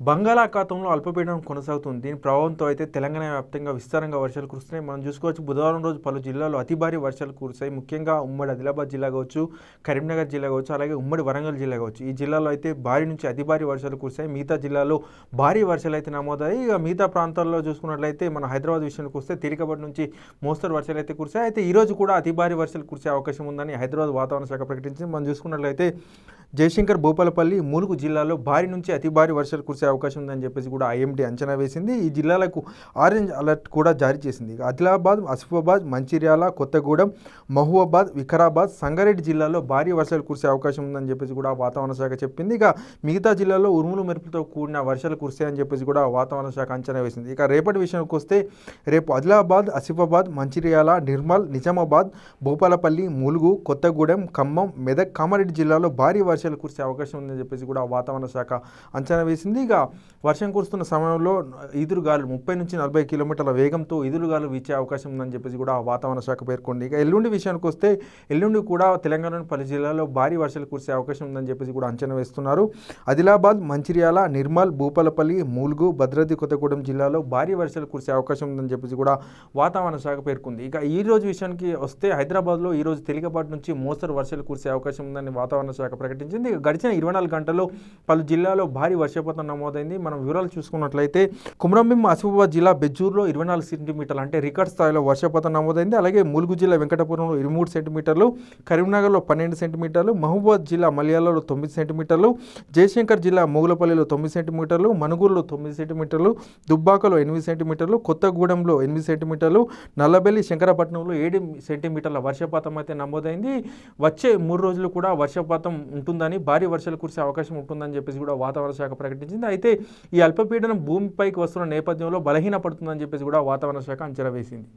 బంగాళాఖాతంలో అల్పపీడనం కొనసాగుతుంది. దీని ప్రభావంతో అయితే తెలంగాణ వ్యాప్తంగా విస్తారంగా వర్షాలు కురుస్తున్నాయి. మనం చూసుకోవచ్చు బుధవారం రోజు పలు జిల్లాల్లో అతి భారీ వర్షాలు కురిశాయి ముఖ్యంగా ఉమ్మడి ఆదిలాబాద్ జిల్లా కావచ్చు కరీంనగర్ జిల్లా కావచ్చు అలాగే ఉమ్మడి వరంగల్ జిల్లా కావచ్చు. ఈ జిల్లాలో అయితే భారీ నుంచి అతి భారీ వర్షాలు కురిశాయి మిగతా జిల్లాలో భారీ వర్షాలు అయితే నమోదాయి ఇక మిగతా ప్రాంతాల్లో చూసుకున్నట్లయితే మన హైదరాబాద్ విషయానికి వస్తే తేలికపాటి నుంచి మోస్తరు వర్షాలు అయితే కురిశాయి అయితే ఈ రోజు కూడా అతి భారీ వర్షాలు కురిసే అవకాశం ఉందని హైదరాబాద్ వాతావరణ శాఖ ప్రకటించింది. మనం చూసుకున్నట్లయితే జయశంకర్ భూపాలపల్లి ములుగు జిల్లాలో భారీ నుంచి అతి భారీ వర్షాలు కురిసే అవకాశం ఉందని చెప్పేసి కూడా ఐఎండీ అంచనా వేసింది. ఈ జిల్లాలకు ఆరెంజ్ అలర్ట్ కూడా జారీ చేసింది. ఇక ఆదిలాబాద్ ఆసిఫాబాద్ మంచిర్యాల కొత్తగూడెం మహబూబాబాద్ వికారాబాద్ సంగారెడ్డి జిల్లాలో భారీ వర్షాలు కురిసే అవకాశం ఉందని చెప్పేసి కూడా వాతావరణ శాఖ చెప్పింది. ఇక మిగతా జిల్లాల్లో ఉరుములు మెరుపులతో కూడిన వర్షాలు కురిసాయని చెప్పేసి కూడా వాతావరణ శాఖ అంచనా వేసింది. ఇక రేపటి విషయానికి వస్తే రేపు ఆదిలాబాద్ ఆసిఫాబాద్ మంచిర్యాల నిర్మల్ నిజామాబాద్ భూపాలపల్లి ములుగు కొత్తగూడెం ఖమ్మం మెదక్ కామారెడ్డి జిల్లాలో భారీ వర్షాలు కురిసే అవకాశం ఉందని చెప్పేసి కూడా వాతావరణ శాఖ అంచనా వేసింది. ఇక వర్షం కురుస్తున్న సమయంలో ఈదురుగాలు ముప్పై నుంచి నలభై కిలోమీటర్ల వేగంతో ఈదురుగాలు వీచే అవకాశం ఉందని చెప్పేసి కూడా వాతావరణ శాఖ పేర్కొంది. ఇక ఎల్లుండి విషయానికి వస్తే ఎల్లుండి కూడా తెలంగాణలోని పలు జిల్లాల్లో భారీ వర్షాలు కురిసే అవకాశం ఉందని చెప్పేసి కూడా అంచనా వేస్తున్నారు. ఆదిలాబాద్ మంచిర్యాల నిర్మల్ భూపాలపల్లి మూలుగు భద్రాద్రి కొత్తగూడెం జిల్లాలో భారీ వర్షాలు కురిసే అవకాశం ఉందని చెప్పేసి కూడా వాతావరణ శాఖ పేర్కొంది. ఇక ఈ రోజు విషయానికి వస్తే హైదరాబాద్లో ఈ రోజు తేలికపాటి నుంచి మోస్తరు వర్షాలు కురిసే అవకాశం ఉందని వాతావరణ శాఖ ప్రకటించింది. ఇక గడిచిన ఇరవై నాలుగు గంటల్లో పలు జిల్లాలో భారీ వర్షపాతం నమోదైంది. మనం వివరాలు చూసుకున్నట్లయితే కుమ్రంభీం ఆసిఫాబాద్ జిల్లా బెజ్జూర్లో ఇరవై నాలుగు సెంటీమీటర్లు అంటే రికార్డ్ స్థాయిలో వర్షపాతం నమోదైంది. అలాగే ములుగు జిల్లా వెంకటపురంలో ఇరవై మూడు సెంటీమీటర్లు కరీంనగర్లో పన్నెండు సెంటీమీటర్లు మహబూబాద్ జిల్లా మలయాలలో తొమ్మిది సెంటీమీటర్లు జయశంకర్ జిల్లా మూగులపల్లిలో తొమ్మిది సెంటీమీటర్లు మనుగూరులో తొమ్మిది సెంటీమీటర్లు దుబ్బాకలో ఎనిమిది సెంటీమీటర్లు కొత్తగూడెంలో ఎనిమిది సెంటీమీటర్లు నల్లబెల్లి శంకరపట్నంలో ఏడు సెంటీమీటర్ల వర్షపాతం అయితే నమోదైంది. వచ్చే మూడు రోజులు కూడా వర్షపాతం ఉంటుందని భారీ వర్షాలు కురిసే అవకాశం ఉంటుందని చెప్పేసి కూడా వాతావరణ శాఖ ప్రకటించింది. అయితే ఈ అల్పపీడనం భూమిపైకి వస్తున్న నేపథ్యంలో బలహీనపడుతుందని చెప్పేసి కూడా వాతావరణ శాఖ అంచనా వేసింది.